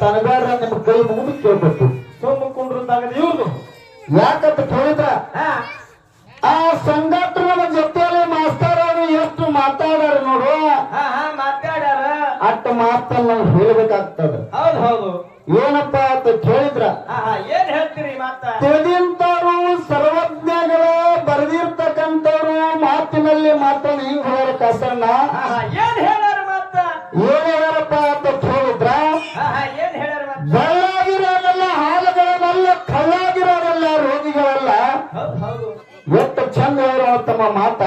ತನಗಾರ ನಿಮ್ ಕೈ ಮುಗಿದು ಕೇಳ್ಬೇಕು. ಸೋಮಕೊಂಡ್ರು ಕುಂಡ್ರದಾಗ ಇವ್ರು ಯಾಕಂತ ಕೇಳಿದ್ರ? ಆ ಸಂಘಟನೆ ಜೊತೆಯಲ್ಲಿ ಮಾಸ್ತಾರ ಅವರು ಎಷ್ಟು ಮಾತಾಡ್ಯಾರ ನೋಡು. ಮಾತಾಡ್ಯಾರ. ಅಟ್ಟ ನಾವು ಹೇಳ್ಬೇಕಾಗ್ತದ. ಹೌದು ಹೌದು. ಏನಪ್ಪಾ ಅಂತ ಕೇಳಿದ್ರ? ಹೇಳೋ ತಮ್ಮ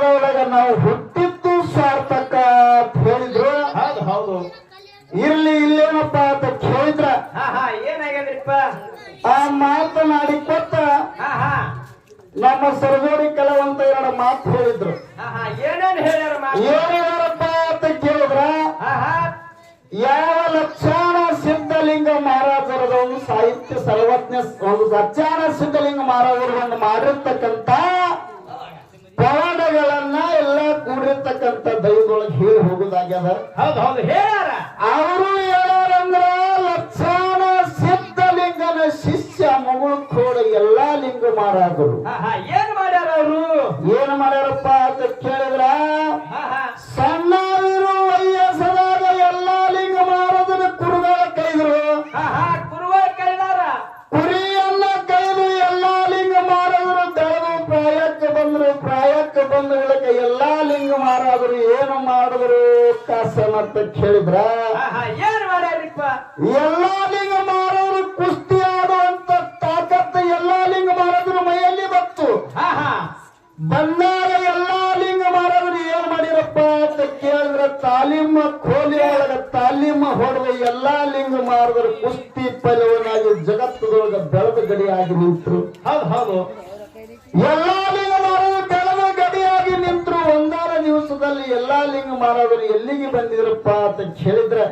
ಜಗತ್ತದ ನಾವು ಹುಟ್ಟಿದ್ದು ಸಾರ್ಥಕ ಅಂತ ಹೇಳಿದ್ರು. ಹೌದು ಹೌದು. ಇರ್ಲಿ ಇಲ್ಲೇನಪ್ಪ ಅಂತ ಕೇಳಿದ್ರ. ಏನಾಗ್ಯದ್ರಿಪ್ಪ? ಆ ಮಾತನಾಡಿ ಕೊಟ್ಟ ನಮ್ಮ ಸರ್ಗೋರಿ ಕೆಲವಂತ ಎರಡು ಮಾತು ಹೇಳಿದ್ರು. ಏನೇನ್ ಹೇಳ್ಯಾರಪ್ಪ ಅಂತ ಕೇಳಿದ್ರ? ಯಾವ ಲಕ್ಷಣ ಸಿದ್ಧಲಿಂಗ ಮಹಾರಾಜರದ ಒಂದು ಸಾಹಿತ್ಯ ಸರ್ವಜ್ಞ ಒಂದು ಲಕ್ಷಣ ಸಿದ್ಧಲಿಂಗ ಮಹಾರಾಜರು ಒಂದು ಮಾಡಿರ್ತಕ್ಕಂತ ಪವಾಡಗಳನ್ನ ಎಲ್ಲ ಕೂಡಿರ್ತಕ್ಕಂತ ದೈವದೊಳಗೆ ಹೇಳಿ ಹೋಗುದಾಗ್ಯದ. ಹೌದು ಹೌದು. ಅವರು ಹೇಳಾರಂದ್ರ ಲಕ್ಷಣ ಸಿದ್ಧಲಿಂಗನ ಶಿಷ್ಯ ಮಗಳು ಕೋಡ ಎಲ್ಲಾ ಲಿಂಗ ಮಾಡಾದರು ಏನ್ ಮಾಡ್ಯಾರ ಅವರು? ಏನ್ ಮಾಡ್ಯಾರಪ್ಪ ಅಂತ ಕೇಳಿದ್ರ ಕಾಸನ ಅಂತ ಕೇಳಿದ್ರ ಏನ್ ಮಾಡ್ಯಾರಿಪ್ಪ? ಎಲ್ಲಾ ಲಿಂಗ ಮಾರೋರು ಕುಸ್ತಿ ಆಡುವಂತ ತಾಕತ್ತ ಎಲ್ಲಾ ಲಿಂಗ ಮಾರೋದ್ರ ಮೈಯಲ್ಲಿ ಬತ್ತು ಬಂದಾಗ ಎಲ್ಲಾ ಲಿಂಗ ಮಹಾರಾಜರು ಏನ್ ಮಾಡಿರಪ್ಪ ಅಂತ ಕೇಳಿದ್ರ ತಾಲೀಮ ಕೋಲಿ ಒಳಗ ತಾಲೀಮ ಹೊಡೆದ ಎಲ್ಲಾ ಲಿಂಗ ಮಹಾರಾಜರು ಕುಸ್ತಿ ಪೈಲವನಾಗಿ ಜಗತ್ತದೊಳಗ ಬೆಳೆದ ಗಡಿಯಾಗಿ ನಿಂತರು. ಹೌದು ಹೌದು. ಎಲ್ಲಾ ಲಿಂಗ ದಿವಸದಲ್ಲಿ ಎಲ್ಲಾ ಲಿಂಗ ಮಾನವರು ಎಲ್ಲಿಗೆ ಬಂದಿದ್ರಪ್ಪ ಅಂತ ಕೇಳಿದ್ರೆ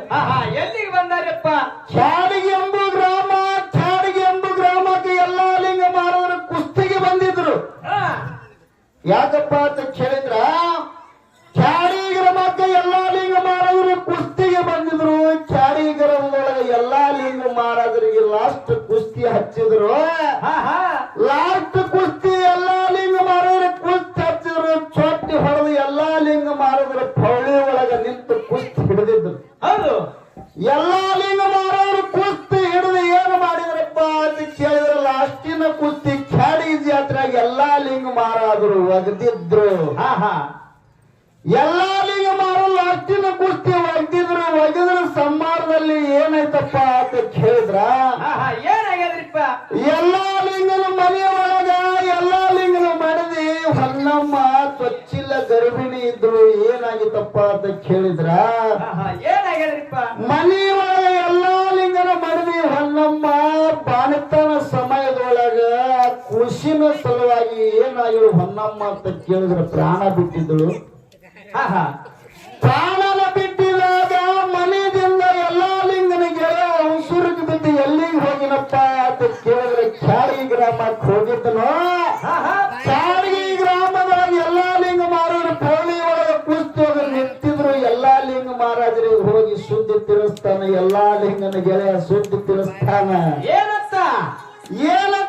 ಎಲ್ಲಿಗೆ ಬಂದಾರಪ್ಪ? ಚಾಡಿಗೆ ಎಂಬ ಗ್ರಾಮ ಚಾಡಿಗೆ ಎಂಬ ಗ್ರಾಮಕ್ಕೆ ಎಲ್ಲಾ ಲಿಂಗ ಮಾನವರು ಕುಸ್ತಿಗೆ ಬಂದಿದ್ರು. ಯಾಕಪ್ಪ ಅಂತ ಕೇಳಿದ್ರ ಚಾಡಿ ಗ್ರಾಮಕ್ಕೆ ಎಲ್ಲಾ ಲಿಂಗ ಮಾನವರು ಕುಸ್ತಿಗೆ ಬಂದಿದ್ರು. ಚಾಡಿ ಗ್ರಾಮದೊಳಗೆ ಎಲ್ಲಾ ಲಿಂಗ ಮಾನವರಿಗೆ ಲಾಸ್ಟ್ ಕುಸ್ತಿ ಹಚ್ಚಿದ್ರು. ಲಾಸ್ಟ್ ಎಲ್ಲಾ ಲಿಂಗ ಮಾರೋರು ಕುಸ್ತಿ ಹಿಡಿದು ಏನು ಮಾಡಿದ್ರಪ್ಪ ಅಂತ ಕೇಳಿದ್ರೆ. ಲಾಸ್ಟಿನ ಕುಸ್ತಿ ಖ್ಯಾಡಿ ಜಾತ್ರೆಯಾಗ ಎಲ್ಲಾ ಲಿಂಗ ಮಾರಾದ್ರು ಒಗೆದಿದ್ರು. ಹಾ ಹಾ. ಎಲ್ಲಾ ಲಿಂಗ ಮಾರ ಲಾಸ್ಟಿನ ಕುಸ್ತಿ ಒಗ್ದಿದ್ರು. ಒಗೆದ್ರ ಸಂಹಾರದಲ್ಲಿ ಏನಾಯ್ತಪ್ಪ ಅಂತ ಕೇಳಿದ್ರ? ಹಾ ಹಾ. ಏನಾಗ್ಯದ್ರಿಪ್ಪ? ಎಲ್ಲಾ ಲಿಂಗನ ಮನೆಯ ಒಳಗ ಎಲ್ಲಾ ಲಿಂಗನ ಮಡದಿ ಹೊನ್ನಮ್ಮ ತೊಚ್ಚಿಲ್ಲ ಗರ್ಭಿಣಿ ಇದ್ರು ಏನಾಗಿತ್ತಪ್ಪ ಅಂತ ಕೇಳಿದ್ರ? ಏನಾಗ್ಯದ್ರಿಪ್ಪ? ಮನೆ ಒಳಗ ಎಲ್ಲಾ ಲಿಂಗನ ಮಡದಿ ಹೊನ್ನಮ್ಮ ಬಾಣತನ ಸಮಯದೊಳಗ ಖುಷಿನ ಸಲುವಾಗಿ ಏನಾಗಿರು ಹೊನ್ನಮ್ಮ ಅಂತ ಕೇಳಿದ್ರ ಪ್ರಾಣ ಬಿಟ್ಟಿದ್ದಳು ಹಾ ಹಾ ಪ್ರಾಣನ ಬಿಟ್ಟಿದಾಗ ಮನೆಯಿಂದ ಎಲ್ಲಾ ಲಿಂಗನಿಗೆ ಉಸುರಿಗೆ ಬಿದ್ದು ಎಲ್ಲಿಗೆ ಹೋಗಿನಪ್ಪ ಅಂತ ಕೇಳಿ ಕೇಳಿದ್ರೆ ಖ್ಯಾಳಿ ಗ್ರಾಮಕ್ಕೆ ಹೋಗಿದ್ದನು ಹಾ ಹಾ ಖ್ಯಾಳಿ ಗ್ರಾಮದಾಗ ಎಲ್ಲಾ ಲಿಂಗ ಮಾರೋರು ಪೋಳಿ ಒಳಗೆ ಕುಸ್ತಿ ಹೋಗಿ ನಿಂತಿದ್ರು ಎಲ್ಲಾ ಲಿಂಗ ಮಹಾರಾಜರಿಗೆ ಹೋಗಿ ತಿಳಿಸ್ತಾನ ಎಲ್ಲಾ ಲಿಂಗನ ಗೆಳೆಯ ಸುದ್ದಿ ತಿಳಿಸ್ತಾನ ಏನತ್ತ ಏನಂತ?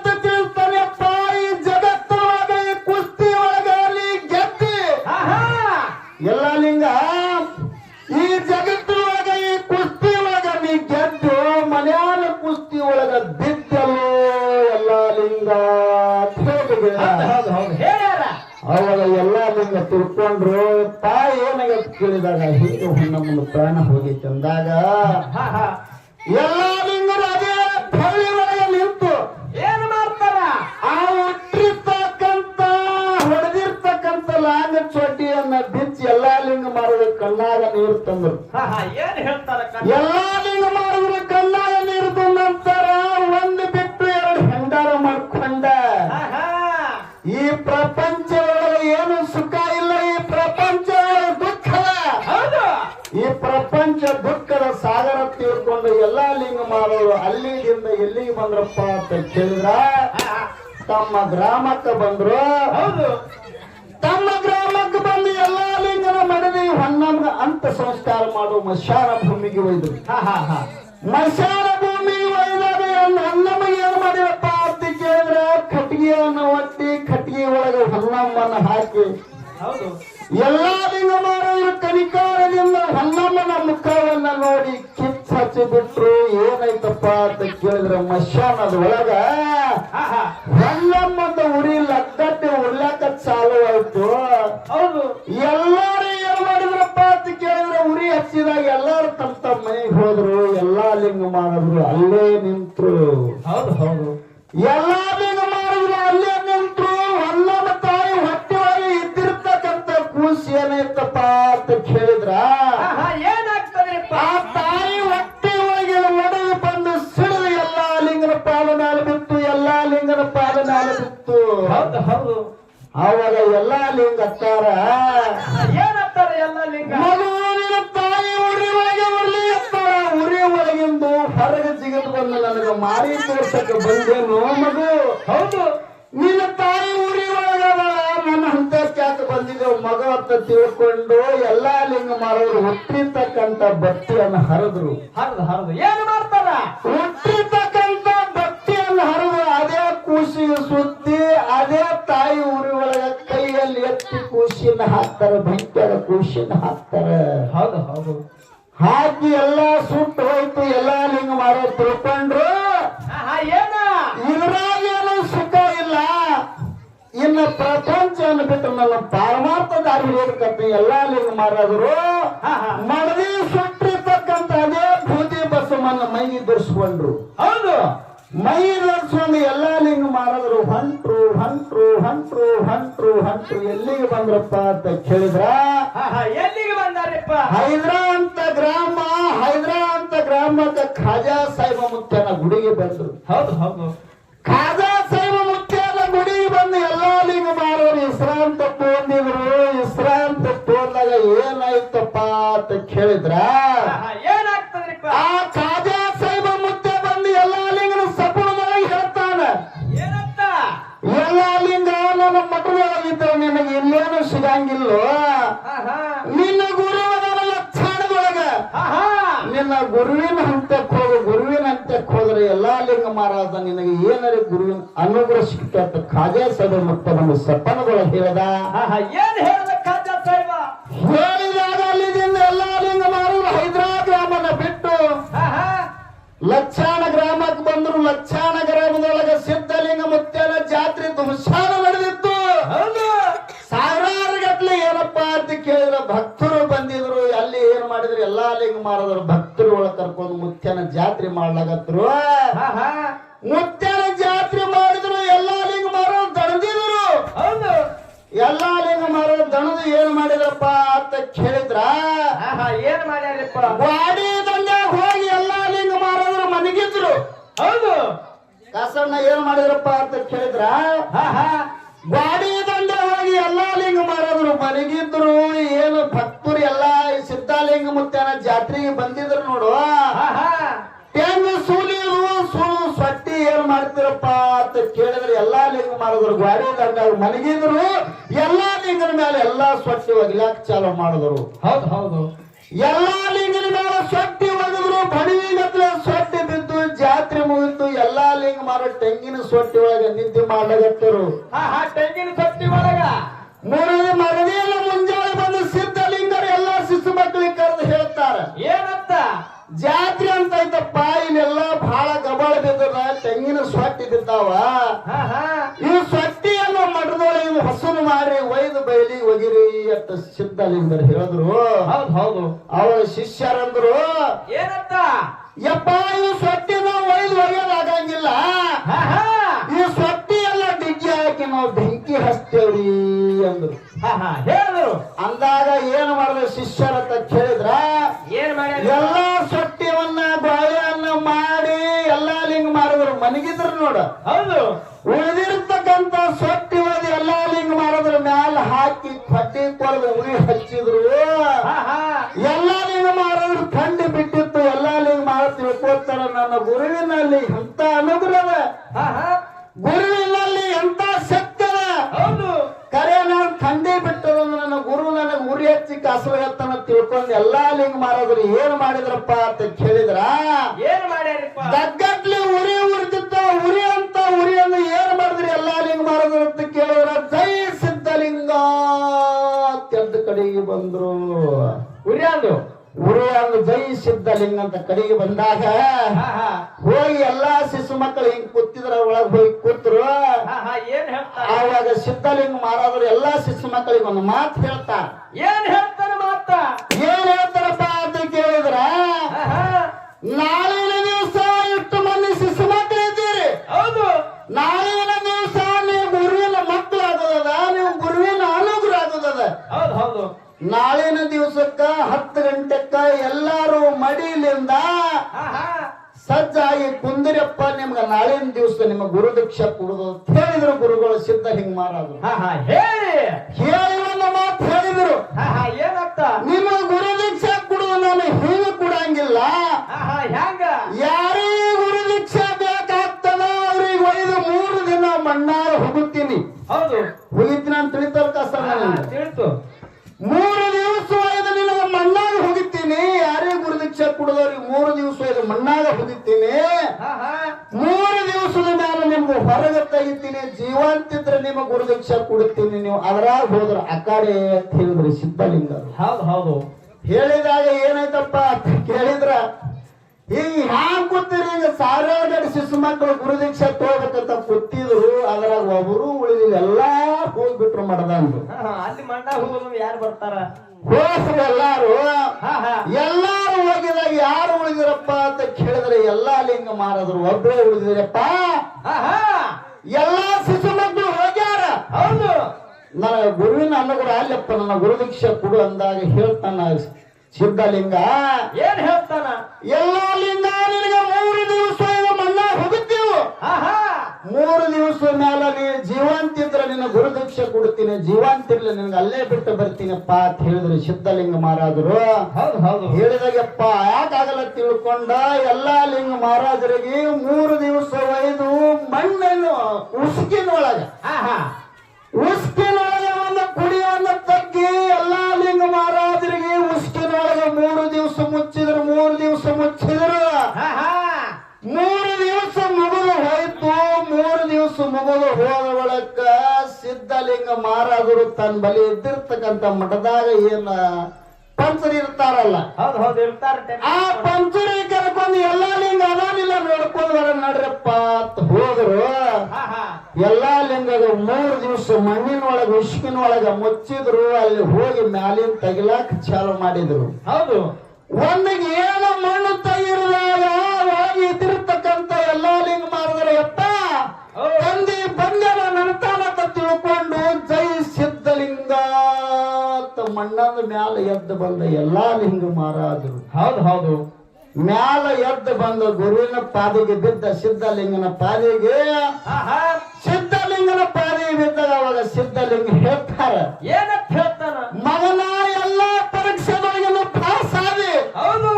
ಕೇಳಿದಾಗ ಹಿಂಗೆ ಹೊನ್ನಮ್ಮನ ಪ್ರಾಣ ಹೋಗಿ ಹಾ ಎಲ್ಲ ಲಿಂಗರು ಅದೇ ಹಳ್ಳಿ ಒಳಗೆ ನಿಂತು ಏನು ಮಾಡ್ತಾರ? ಆ ಹುಟ್ಟಿರ್ತಕ್ಕಂತ ಹೊಡೆದಿರ್ತಕ್ಕಂತ ಲಾಂಗ ಚೊಡ್ಡಿಯನ್ನ ಬಿಚ್ಚಿ ಎಲ್ಲಾ ಲಿಂಗ ಮಾರದ ಕಣ್ಣಾಗ ನೀರು ತಂದ್ರು. ಹಾ ಹಾ. ಏನ್ ಹೇಳ್ತಾರ ಕಣ್ಣ? ಎಲ್ಲಾ ಹಾ. ತಮ್ಮ ಗ್ರಾಮಕ್ಕೆ ಬಂದ್ರು. ಹೌದು. ತಮ್ಮ ಗ್ರಾಮಕ್ಕೆ ಬಂದು ಎಲ್ಲಾ ಲಿಂಗನ ಮಡದಿ ಹೊನ್ನಮ್ಗ ಅಂತ ಸಂಸ್ಕಾರ ಮಾಡುವ ಮಶಾರ ಭೂಮಿಗೆ ಒಯ್ದು. ಮಶಾರ ಭೂಮಿಗೆ ಒಯ್ದಾಗ ಹೊನ್ನಮ್ಮಗೆ ಏನ್ ಮಾಡಿವಪ್ಪ ಅಂತ ಕೇಳಿದ್ರೆ ಕಟ್ಟಿಗೆಯನ್ನು ಒಟ್ಟಿ ಕಟ್ಟಿಗೆ ಒಳಗೆ ಹೊನ್ನಮ್ಮನ ಹಾಕಿ. ಹೌದು. ಎಲ್ಲಾ ಲಿಂಗ ಮಾರೋರು ಕನಿಕಾರದಿಂದ ಹೊನ್ನಮ್ಮನ ಮುಖವನ್ನ ನೋಡಿ ಕಿಚ್ಚ ಹಚ್ಚಿ ಬಿಟ್ರು ಏನಾಯ್ತಪ್ಪ ಅಂತ ಕೇಳಿದ್ರೆ ಮಶಾನದ ಒಳಗ ಹಾ ಹಾ ಹೊನ್ನಮ್ಮದ ಉರಿ ಲಗ್ಗಟ್ಟೆ ಉರ್ಲಾಕ ಚಾಲು ಆಯ್ತು ಹೌದು ಎಲ್ಲಾರು ಏನ್ ಮಾಡಿದ್ರಪ್ಪ ಅಂತ ಕೇಳಿದ್ರೆ ಉರಿ ಹಚ್ಚಿದಾಗ ಎಲ್ಲಾರು ತಮ್ಮ ತಮ್ಮ ಮನೆಗೆ ಹೋದ್ರು ಎಲ್ಲಾ ಲಿಂಗ ಮಾಡಿದ್ರು ಅಲ್ಲೇ ನಿಂತ್ರು ಹೌದು ಹೌದು ಎಲ್ಲಾ ಲಿಂಗ ಮಾಡಿದ್ರು ಅಲ್ಲೇ ನಿಂತ್ರು ಹೊನ್ನಮ್ಮ ತಾಯಿ ಹೊಟ್ಟೆ ಒಳಗೆ ಇದ್ದಿರ್ತಕ್ಕಂಥ ಕೂಸಿ ಏನೈತಪ್ಪ ಅಂತ ಕೇಳಿದ್ರ ಹಾ ಹಾ ಏನಾಗ್ತದ್ರಿಪ್ಪ ಆ ತಾಯಿ ಹೊಟ್ಟೆ ಒಳಗೆ ಒಡೆದು ಬಂದು ಸಿಡಿದು ಎಲ್ಲಾ ಲಿಂಗನ ಪಾದ ಮೇಲೆ ಬಿತ್ತು ಎಲ್ಲಾ ಲಿಂಗನ ಪಾದ ಮೇಲೆ ಬಿತ್ತು ಹೌದು ಹೌದು ಆವಾಗ ಎಲ್ಲಾ ಏನತ್ತಾರ ಅತ್ತಾರ ಎಲ್ಲ ಲಿಂಗ? ಮಗುವಿನ ತಾಯಿ ಉರಿ ಒಳಗೆ ಉರ್ಲಿ ಎತ್ತಾರ ಉರಿ ಒಳಗಿಂದು ಹೊರಗೆ ಸಿಗದು ಬಂದು ನನಗೆ ಮಾರಿ ತೋರ್ಸಕ್ಕೆ ಬಂದೇನು ಮಗು? ಹೌದು. ನಿನ್ನ ತಾಯಿ ಉರಿ ಒಳಗದ ನನ್ನ ಹಂತಕ್ಕೆ ಬಂದಿದ್ದೇವೆ ಮಗ ಅಂತ ತಿಳ್ಕೊಂಡು ಎಲ್ಲಾ ಲಿಂಗ ಮಾರೋರು ಹುಟ್ಟಿರ್ತಕ್ಕಂತ ಬಟ್ಟೆಯನ್ನು ಹರಿದ್ರು. ಹರಿದು ಹರಿದು. ಏನು ಮಾಡ್ತಾರ? ಹುಟ್ಟಿರ್ತಕ್ಕಂತ ಬಟ್ಟೆಯನ್ನು ಹರಿದು ಅದೇ ಕೂಸಿಗೆ ಸುತ್ತಿ ಅದೇ ತಾಯಿ ಊರಿ ಒಳಗ ಕೈಯಲ್ಲಿ ಎತ್ತಿ ಕೂಸಿನ ಹಾಕ್ತಾರ ಬೆಂಕಿಯಾಗ ಕೂಸಿನ ಹಾಕ್ತಾರೆ. ಹೌದು ಹೌದು. ಹಾಕಿ ಎಲ್ಲಾ ಸುಟ್ಟು ಹೋಯ್ತು ಎಲ್ಲಾ ಲಿಂಗ ಮಾರೋ ತಿಳ್ಕೊಂಡ್ರು? ಏನ? ಇದ್ರಾಗೇನು ಸುಖ ಇಲ್ಲ. ಇನ್ನು ಪ್ರಪಂಚವನ್ನು ಬಿಟ್ಟು ನನ್ನ ಪಾರಮಾರ್ಥ ದಾರಿ ಹೋಗ್ತಕ್ಕಂಥ ಎಲ್ಲಾ ಲಿಂಗ ಮಾರಾದ್ರು. ಮಡದಿ ಸುಟ್ಟಿರ್ತಕ್ಕಂಥ ಅದೇ ಬೂದಿ ಬಸವನ್ನ ಮೈ ಧರಿಸ್ಕೊಂಡ್ರು ಹೌದು. ಮೈ ಸ್ವಾಮಿ ಎಲ್ಲಾ ಲಿಂಗ ಮಾಡಿದ್ರು ಹೊಂಟ್ರು ಹೊಂಟ್ರು ಹೊಂಟ್ರು ಹೊಂಟ್ರು ಹೊಂಟ್ರು ಎಲ್ಲಿಗೆ ಬಂದ್ರಪ್ಪ ಅಂತ ಕೇಳಿದ್ರ? ಎಲ್ಲಿಗೆ ಬಂದಾರಪ್ಪ? ಹೈದ್ರಾ ಅಂತ ಗ್ರಾಮ ಹೈದ್ರಾ ಅಂತ ಗ್ರಾಮದ ಖಾಜಾ ಸಾಹೇಬ ಮುಖ್ಯನ ಗುಡಿಗೆ ಬಂದ್ರು. ಹೌದು ಹೌದು. ಖಾಜಾ ಸಾಹೇಬ ಮುಖ್ಯನ ಗುಡಿಗೆ ಬಂದು ಎಲ್ಲಾ ಲಿಂಗ ಮಾರೋರು ವಿಶ್ರಾಂತ ತಗೊಂಡಿದ್ರು ವಿಶ್ರಾಂತ ತಗೊಂಡಾಗ ಏನಾಯ್ತಪ್ಪ ಅಂತ ಕೇಳಿದ್ರ? ನಿನ್ನ ಗುರುವಿನ ಹಂತಕ್ಕೆ ಹೋಗು ಗುರುವಿನ ಹಂತಕ್ಕೆ ಹೋದ್ರೆ ಎಲ್ಲಾ ಲಿಂಗ ಮಹಾರಾಜ ನಿನಗೆ ಏನರೆ ಗುರುವಿನ ಅನುಗ್ರಹ ಸಿಕ್ತ ಖಾಜಾ ಸಭೆ ಮತ್ತು ನಮ್ಮ ಸಪನದೊಳಗೆ ಹೇಳದ. ಏನ್ ಹೇಳಿದ ಖಾಜಾ ಸಾಹೇಬ ಹೇಳಿದಾಗ ಅಲ್ಲಿದಿಂದ ಎಲ್ಲಾ ಲಿಂಗ ಮಹಾರಾಜರು ಹೈದ್ರಾ ಗ್ರಾಮನ ಬಿಟ್ಟು ಲಕ್ಷಾಣ ಗ್ರಾಮಕ್ಕೆ ಬಂದ್ರು ಲಕ್ಷಾಣ ಲಿಂಗ ಭಕ್ತರು ಒಳಗೆ ಕರ್ಕೊಂಡು ಮುತ್ಯನ ಜಾತ್ರೆ ಮಾಡ್ಲಾಗತ್ರು ಮುತ್ಯನ ಜಾತ್ರೆ ಮಾಡಿದ್ರು ಎಲ್ಲಾ ಲಿಂಗ ಮಾರೋ ದಣದಿದ್ರು. ಹೌದು. ಎಲ್ಲಾ ಲಿಂಗ ಮಾರೋ ದಣದು ಏನ್ ಮಾಡಿದ್ರಪ್ಪ ಅಂತ ಕೇಳಿದ್ರ. ಏನ್ ಮಾಡ್ಯಾರಪ್ಪ? ಗಾಡಿ ದಂಡ್ಯಾಗ ಹೋಗಿ ಎಲ್ಲಾ ಲಿಂಗ ಮಾರೋದ್ರು ಮನಗಿದ್ರು. ಹೌದು. ಕಾಸಣ್ಣ ಏನ್ ಮಾಡಿದ್ರಪ್ಪ ಅಂತ ಕೇಳಿದ್ರ. ಗಾಡಿ ದಂಡ ಹೋಗಿ ಎಲ್ಲಾ ಲಿಂಗ ಮಾರೋದ್ರು ಮನಗಿದ್ರು. ಏನು ಭಕ್ತರು ಎಲ್ಲಾ ಈ ಸಿದ್ಧಾಲಿಂಗ ಮುತ್ತಾನ ಜಾತ್ರೆಗೆ ಬಂದಿದ್ರು ನೋಡು. ಹಾ ಹಾ. ಹೆಂಗ್ ಸುಲಿದು ಸುಳು ಸೊಟ್ಟಿ ಏನ್ ಮಾಡ್ತಿರಪ್ಪ ಅಂತ ಕೇಳಿದ್ರೆ ಎಲ್ಲಾ ಲಿಂಗ ಮಾಡಿದ್ರು. ಗಾಡಿ ದಂಡ ಮಲಗಿದ್ರು ಎಲ್ಲಾ ಲಿಂಗನ ಮೇಲೆ ಎಲ್ಲಾ ಸೊಟ್ಟಿ ಒಗಿಲಾಕ್ ಚಾಲು ಮಾಡಿದ್ರು. ಹೌದು ಹೌದು. ಎಲ್ಲಾ ಲಿಂಗನ ಮೇಲೆ ಸೊಟ್ಟಿ ಒಗೆದ್ರು ಬಡವಿಗತ್ಲೆ ಸೊಟ್ಟಿ ಬಿದ್ದು ಜಾತ್ರೆ ಮುಗಿತು ಎಲ್ಲಾ ಲಿಂಗ ಮಾರೋ ತೆಂಗಿನ ಸೊಟ್ಟಿ ಒಳಗೆ ನಿದ್ದೆ ಮಾಡ್ಲಾಗತ್ತರು ಹಾ ಹಾ ತೆಂಗಿನ ಸೊಟ್ಟಿ ಒಳಗ. ಮೂರನೇ ಮರದಿಯಲ್ಲ ಮುಂಜಾನೆ ಹೇಳ್ತಾರೆ. ಏನಂತ? ಜಾತ್ರೆ ಅಂತ ಐತಪ್ಪ ಇಲ್ಲೆಲ್ಲ ಬಹಳ ಗಬಾಳ ಬಿದ್ದದ ತೆಂಗಿನ ಸೊಟ್ಟಿ ಬಿದ್ದಾವ. ಈ ಸೊಟ್ಟಿಯನ್ನು ಮಠದೊಳಗೆ ಹಸುನು ಮಾಡಿ ಒಯ್ದು ಬಯಲಿ ಒಗಿರಿ ಅಂತ ಸಿದ್ಧಲಿಂಗರು ಹೇಳಿದ್ರು. ಹೌದು ಹೌದು. ಅವರ ಶಿಷ್ಯರಂದ್ರು ಏನಂತ? ಯಪ್ಪ ಈ ಸೊಟ್ಟಿನ ಒಯ್ದು ಒಗೆಯೋದಾಗಂಗಿಲ್ಲ ಈ ಸೊಟ್ಟಿ ಎಲ್ಲ ಡಿಗ್ಗಿ ಹಾಕಿ ನಾವು ಬೆಂಕಿ ಹಚ್ತೇವ್ರಿ ಅಂದ್ರು. ಹಾ ಹಾ. ಅಂದಾಗ ಏನು ಮಾಡಿದ್ರು ಶಿಷ್ಯರಂತ ಕೇಳಿದ್ರ ಏನ್ ಮಾಡ್ಯಾರ? ಎಲ್ಲಾ ಸೊಟ್ಟಿವನ್ನ ಬಾಳೆಯನ್ನ ಮಾಡಿ ಎಲ್ಲಾ ಲಿಂಗ ಮಾಡಿದ್ರು. ಮನಗಿದ್ರು ನೋಡ. ಹೌದು. ಉಳಿದಿರ್ತಕ್ಕಂತ ಸೊಟ್ಟಿ ಒಳಗೆ ಎಲ್ಲಾ ಲಿಂಗ ಮಾಡಿದ್ರ. ಮ್ಯಾಲ ಹಾಕಿ ಪಟ್ಟಿ ಕೊಳದು ಉರಿ ಹಚ್ಚಿದ್ರು. ಎಲ್ಲಾ ಲಿಂಗ ಮಾಡಿದ್ರು. ಕಂಡು ಬಿಟ್ಟಿತ್ತು. ಎಲ್ಲಾ ಲಿಂಗ ಮಾಡ ತಿಳ್ಕೊತಾರ ನನ್ನ ಗುರುವಿನಲ್ಲಿ ಎಂತ ಅನುಗ್ರಹ. ಹಾ ಹಚ್ಚಿ ಕಸಲಗತ್ತನ ತಿಳ್ಕೊಂಡು ಎಲ್ಲಾ ಲಿಂಗ ಮಾಡಿದ್ರು ಏನ್ ಮಾಡಿದ್ರಪ್ಪ ಅಂತ ಕೇಳಿದ್ರ? ಏನ್ ಮಾಡ್ಯಾರಪ್ಪ? ಉರಿ ಉರಿದಿತ್ತ ಉರಿ ಅಂತ ಉರಿ ಅಂದ್ರೆ ಏನ್ ಮಾಡಿದ್ರಿ ಎಲ್ಲಾ ಲಿಂಗ ಮಾರೋದ್ರು ಅಂತ ಕೇಳಿದ್ರ? ಜೈ ಸಿದ್ಧಲಿಂಗ ತೆದ್ದ ಕಡೆಗೆ ಬಂದ್ರು. ಉರಿಯಾಂದು ಉರಿ ಅಂದ್ರೆ ಜೈ ಸಿದ್ಧಲಿಂಗ ಅಂತ ಕಡೆಗೆ ಬಂದಾಗ ಹಾ ಹಾ. ಹೋಗಿ ಎಲ್ಲಾ ಶಿಶು ಮಕ್ಕಳು ಹಿಂಗ್ ಕೂತಿದ್ರ ಒಳಗ್ ಹೋಗಿ ಕೂತ್ರು. ಹಾ ಹಾ. ಏನ್ ಹೇಳ್ತಾರ? ಆವಾಗ ಸಿದ್ಧಲಿಂಗ ಮಾರಾದ್ರು ಎಲ್ಲಾ ಶಿಶು ಮಕ್ಕಳಿಗೆ ಒಂದು ಮಾತು ಹೇಳ್ತಾರ. ಏನ್ ಏನ್ ಹೇಳ್ತಾರಪ್ಪ ಅಂತ ಕೇಳಿದ್ರ ನಾಳಿನ ದಿವಸ ಇಷ್ಟು ಮಂದಿ ಶಿಶು ಮಕ್ಕಳು ಇದ್ದೀರಿ. ಹೌದು. ನಾಳಿನ ದಿವಸ ನೀವು ಗುರುವಿನ ಮಕ್ಕಳು ಆಗೋದದ ನೀವು ಗುರುವಿನ ಅನುಗ್ರಹ ಆಗದದ ಹೌದು ಹೌದು. ನಾಳಿನ ದಿವಸಕ್ಕ ಹತ್ತು ಗಂಟೆಕ್ಕ ಎಲ್ಲಾರು ಮಡಿಲಿಂದ ಸಜ್ಜಾಗಿ ಕುಂದಿರಪ್ಪ ನಿಮ್ಗೆ ನಾಳಿನ ದಿವಸ ನಿಮ್ಮ ಗುರು ದೀಕ್ಷೆ ಕೊಡುದು ಅಂತ ಹೇಳಿದ್ರು ಗುರುಗಳು ಸಿದ್ಧ ಹಿಂಗ್ ಹಾ ಹೇಳಿ. ಹೇಳಿದ ಮಾತು ಹೇಳಿದ್ರು. ಏನಂತ ನಿಮ್ಮ ಗುರು ದೀಕ್ಷೆ ಕೊಡುದು ನಾನು ಹೀಗೆ ಕೊಡಂಗಿಲ್ಲ. ಹಾ ಹಾ ಹ್ಯಾಂಗ? ಯಾರಿಗೆ ಗುರು ದೀಕ್ಷೆ ಬೇಕಾಗ್ತದ ಅವ್ರಿಗೆ ಒಯ್ದು ಮೂರು ದಿನ ಮಣ್ಣಾರ ಹೋಗುತ್ತೀನಿ ಹೌದು. ಹೋಗಿದ್ದೀನಿ ಅಂತ ತಿಳಿತಾರ ಕಸ ಹಾ, ಹಾ, ತಿಳಿತು ಮೂರು ದಿವಸ ಒಯ್ದು ನಿನಗೆ ಮಣ್ಣಾಗ ಹೋಗಿದ್ದೀನಿ ಯಾರಿಗೆ ಗುರು ದೀಕ್ಷೆ ಕೊಡದವ್ರಿಗೆ ಮೂರು ದಿವಸ ಒಯ್ದು ಮಣ್ಣಾಗ ಹೋಗಿದ್ದೀನಿ ಹಾ ಹಾ ಮೂರು ದಿವಸದ ಮೇಲೆ ನಿಮ್ಗೆ ಹೊರಗೆ ತೆಗಿತೀನಿ ಜೀವಂತಿದ್ರೆ ದೀಕ್ಷೆ ಕೊಡುತ್ತೀನಿ ನೀವು ಅದ್ರಾಗ ಹೋದ್ರ ಅಕಾಡೆ ಅಂತ ಹೇಳಿದ್ರಿ ಸಿದ್ಧಲಿಂಗ ಹೌದು ಹೌದು. ಹೇಳಿದಾಗ ಏನಾಯ್ತಪ್ಪ ಅಂತ ಕೇಳಿದ್ರ ಈಗ ಹ್ಯಾಂಗ್ ಕೂತೀರಿ? ಈಗ ಸಾವಿರಾರು ಶಿಶು ಮಕ್ಕಳು ಗುರು ದೀಕ್ಷೆ ತಗೋಬೇಕಂತ ಕೂತಿದ್ರು ಅದ್ರಾಗ ಒಬ್ರು ಉಳಿದಿಲ್ಲ ಎಲ್ಲಾ ಹೋಗ್ಬಿಟ್ರು ಹಾ ಅಲ್ಲಿ ಮಂಡ ಹೋಗೋದು ಯಾರು ಬರ್ತಾರ? ಹೋಗ್ರಿ ಎಲ್ಲಾರು. ಹಾ ಹಾ. ಎಲ್ಲಾರು ಹೋಗಿದಾಗ ಯಾರು ಉಳಿದಿರಪ್ಪ ಅಂತ ಕೇಳಿದ್ರೆ ಎಲ್ಲಾ ಲಿಂಗ ಮಾರದ್ರು ಒಬ್ಬರೇ ಉಳಿದಿರಪ್ಪ ಎಲ್ಲಾ ಶಿಶು ನನ್ನ ಗುರುವಿನ ಅನುಗ್ರಹ ಅಲ್ಲಪ್ಪ ನನ್ನ ಗುರು ದೀಕ್ಷೆ ಕೊಡು ಅಂದಾಗ ಹೇಳ್ತಾನ ಸಿದ್ಧಲಿಂಗ. ಏನ್ ಹೇಳ್ತಾನ? ಎಲ್ಲಾ ಲಿಂಗ ನಿನಗೆ ಮೂರು ದಿವಸ ಮನ್ನ ಮಣ್ಣ ಹೋಗುತ್ತೀವು? ಮೂರು ದಿವಸ ಮೇಲೆ ನೀ ಜೀವಂತಿದ್ರೆ ನಿನ್ನ ಗುರು ದೀಕ್ಷೆ ಕೊಡ್ತೀನಿ ಜೀವಂತಿರ್ಲಿ ನಿನ್ಗೆ ಅಲ್ಲೇ ಬಿಟ್ಟು ಬರ್ತೀನಪ್ಪ ಅಂತ ಹೇಳಿದ್ರು ಸಿದ್ಧಲಿಂಗ ಮಹಾರಾಜರು. ಹೌದು ಹೌದು. ಹೇಳಿದಾಗಪ್ಪ ಯಾಕಾಗಲ್ಲ ತಿಳ್ಕೊಂಡ ಎಲ್ಲಾ ಲಿಂಗ ಮಹಾರಾಜರಿಗೆ ಮೂರು ದಿವಸ ಒಯ್ದು ಮಣ್ಣನ್ನು ಉಸುಕಿನೊಳಗ ಹಾ ಮಹಾರಾಜರಿಗೆ ಉಸ್ಕಿನೊಳಗೆ ಮೂರು ದಿವಸ ಮುಚ್ಚಿದ್ರು ಮೂರು ದಿವಸ ಮುಚ್ಚಿದ್ರು. ಮೂರು ದಿವಸ ಮುಗಿದು ಹೋಯ್ತು ಮೂರು ದಿವಸ ಮುಗಿದು ಹೋದ ಒಳಕ್ಕ ಸಿದ್ಧಲಿಂಗ ಮಹಾರಾಜರು ತನ್ನ ಬಲಿ ಇದ್ದಿರ್ತಕ್ಕಂಥ ಮಠದಾಗ ಏನ ಪಂಚರ್ ಇರ್ತಾರಲ್ಲ ಹೌದು ಹೌದು ಇರ್ತಾರ ಆ ಪಂಚರಿ ಕರ್ಕೊಂಡು ಎಲ್ಲಾ ಲಿಂಗ ಅದಾನಿಲ್ಲ ನೋಡ್ಕೊಂಡ್ ಬರ ನಡ್ರಪ್ಪ ಅಂತ ಹೋದ್ರು. ಎಲ್ಲಾ ಲಿಂಗದ ಮೂರು ದಿವಸ ಮಣ್ಣಿನೊಳಗೆ ಉಷ್ಕಿನೊಳಗ ಮುಚ್ಚಿದ್ರು ಅಲ್ಲಿ ಹೋಗಿ ಮ್ಯಾಲಿನ ತೆಗಿಲಾಕ ಚಾಲು ಮಾಡಿದ್ರು. ಹೌದು. ಒಂದಿಗೆ ಏನು ಮಣ್ಣು ತೆಗಿರಿದಾಗ ಹೋಗಿ ಎಲ್ಲಾ ಲಿಂಗ ಮಾಡಿದ್ರೆ ಎತ್ತ ತಂದಿ ಬಂದನ ನನ್ತಾನ ತಿಳ್ಕೊಂಡು ಜೈ ಸಿದ್ಧಲಿಂಗ ಮಣ್ಣದ ಮ್ಯಾಲ ಎದ್ದು ಬಂದ ಎಲ್ಲಾ ಲಿಂಗ ಮಾರಾದ್ರು. ಹೌದು ಹೌದು. ಮ್ಯಾಲ ಎದ್ದು ಬಂದ ಗುರುವಿನ ಪಾದಿಗೆ ಬಿದ್ದ ಸಿದ್ಧಲಿಂಗನ ಪಾದಿಗೆ ಸಿದ್ಧಲಿಂಗನ ಪಾದಿಗೆ ಬಿದ್ದಾಗ ಅವಾಗ ಸಿದ್ಧಲಿಂಗ ಹೇಳ್ತಾರ. ಏನಕ್ಕೆ ಹೇಳ್ತಾರ ಮಗನ ಎಲ್ಲ ಪರೀಕ್ಷೆಗಳಿಗೆ ಪಾಸ್ ಆದಿ. ಹೌದು.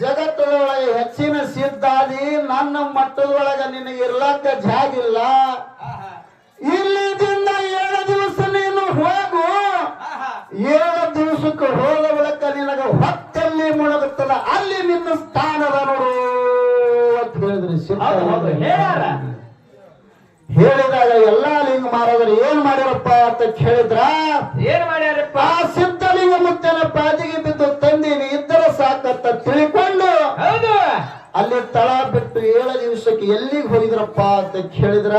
ಜಗತ್ತದೊಳಗೆ ಹೆಚ್ಚಿನ ಸಿದ್ಧಾದಿ ನನ್ನ ಮಟ್ಟದೊಳಗ ನಿನಗೆ ಇರ್ಲಾಕ ಜಾಗಿಲ್ಲ. ಇಲ್ಲಿದಿಂದ ಏಳು ದಿವಸ ನೀನು ಹೋಗು. ಏಳು ದಿವಸಕ್ಕೆ ಹೋದ ಅಲ್ಲಿ ನಿನ್ನ ಸ್ಥಾನದ ನೋಡು ಅಂತ ಹೇಳಿದ್ರಿ ಹೇಳಿದಾಗ ಎಲ್ಲಾ ಲಿಂಗ ಮಾರಾದ್ರೆ ಏನ್ ಮಾಡ್ಯಾರಪ್ಪ ಅಂತ ಕೇಳಿದ್ರ? ಏನ್ ಮಾಡ್ಯಾರಪ್ಪ? ಆ ಸಿದ್ಧಲಿಂಗ ಮುತ್ತನ ಪಾಜಿಗೆ ಬಿದ್ದು ತಂದಿನಿ ಇದ್ದರ ಸಾಕತ್ತ ತಿಳ್ಕೊಂಡು ಹೌದು. ಅಲ್ಲಿ ತಳ ಬಿಟ್ಟು ಏಳು ದಿವಸಕ್ಕೆ ಎಲ್ಲಿಗೆ ಹೋಗಿದ್ರಪ್ಪ ಅಂತ ಕೇಳಿದ್ರ?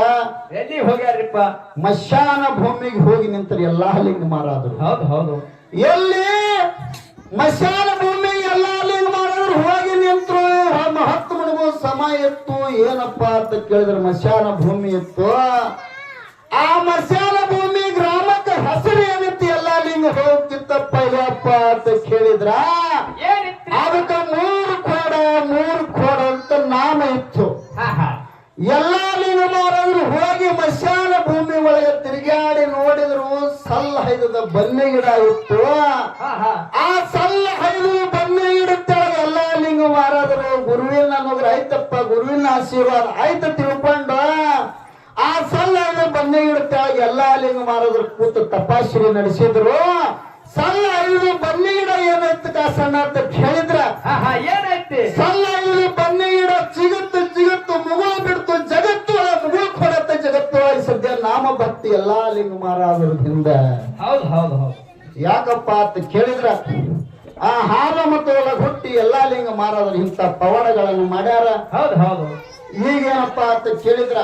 ಎಲ್ಲಿ ಹೋಗ್ಯಾರಪ್ಪ? ಮಶಾನ ಭೂಮಿಗೆ ಹೋಗಿ ನಿಂತರೆ ಎಲ್ಲಾ ಲಿಂಗ ಮಾರಾದ್ರು ಹೌದು ಹೌದು. ಎಲ್ಲಿ? ಮಶಾನ ಭೂಮಿ ಹೋಗಿ ನಿಂತರು ಹತ್ತು ಮಣಗೂ ಸಮಯ ಇತ್ತು. ಏನಪ್ಪ ಅಂತ ಕೇಳಿದ್ರೆ ಮಶಾನ ಭೂಮಿ ಇತ್ತು. ಆ ಮಶಾನ ಭೂಮಿ ಗ್ರಾಮಕ್ಕೆ ಹಸಿರು ಏನಿತ್ತು? ಎಲ್ಲ ಲಿಂಗ ಹೋಗ್ತಿತ್ತಪ್ಪ ಇಲ್ಲಪ್ಪ ಅಂತ ಕೇಳಿದ್ರ. ಅದಕ್ಕ ಮೂರು ಕೋಡ ಮೂರು ಕೋಡ ಅಂತ ನಾಮ ಇತ್ತು. ಎಲ್ಲ ಲಿಂಗಮಾರವರು ಹೋಗಿ ಮಶಾನ ಭೂಮಿ ಒಳಗೆ ತಿರುಗಾಡಿ ನೋಡಿದ್ರು ಸಲ್ಲ ಹೈದದ ಬನ್ನಿ ಗಿಡ ಇತ್ತು. ಆ ಸಲ್ಲ ಹೈದು ಎಲ್ಲಾ ಆರಾಧನೆ ಗುರುವಿನ ಅನ್ನೋದ್ರ ಆಯ್ತಪ್ಪ ಗುರುವಿನ ಆಶೀರ್ವಾದ. ಆಯ್ತು ತಿಳ್ಕೊಂಡ ಆ ಸಲ್ಲ ಹೈದು ಬನ್ನಿ ಗಿಡಕ್ಕೆ ಎಲ್ಲಾ ಲಿಂಗ ಮಾರಾದ್ರು ಕೂತು ತಪಾಸಣೆ ನಡೆಸಿದ್ರು. ಸಲ್ಲ ಇದು ಬನ್ನಿ ಗಿಡ ಏನೈತಿ ಕಾಸಣ್ಣ ಅಂತ ಕೇಳಿದ್ರ? ಆಹಾ ಏನಾಯ್ತಿ? ಸಲ್ಲ ಇದು ಬನ್ನಿ ಗಿಡ ಚಿಗುತ್ತು ಚಿಗುತ್ತು ಮುಗುಳು ಬಿಡ್ತು ಜಗತ್ತು ಮುಗುಳು ಕೊಡತ್ತೆ ಜಗತ್ತು ಸದ್ಯ ನಾಮ ಭಕ್ತಿ ಎಲ್ಲಾ ಲಿಂಗ ಮಾರಾದ್ರದಿಂದ ಹೌದು ಹೌದು ಹೌದು. ಯಾಕಪ್ಪ ಅಂತ ಕೇಳಿದ್ರ? ಆ ಹಾಲ ಮತ್ತು ಒಳಗೆ ಹುಟ್ಟಿ ಎಲ್ಲಾ ಲಿಂಗ ಮಾರಾದ್ರ ಇಂಥ ಪವಾಡಗಳನ್ನು ಮಾಡ್ಯಾರ. ಹೌದು ಹೌದು. ಈಗೇನಪ್ಪ ಅಂತ ಕೇಳಿದ್ರ?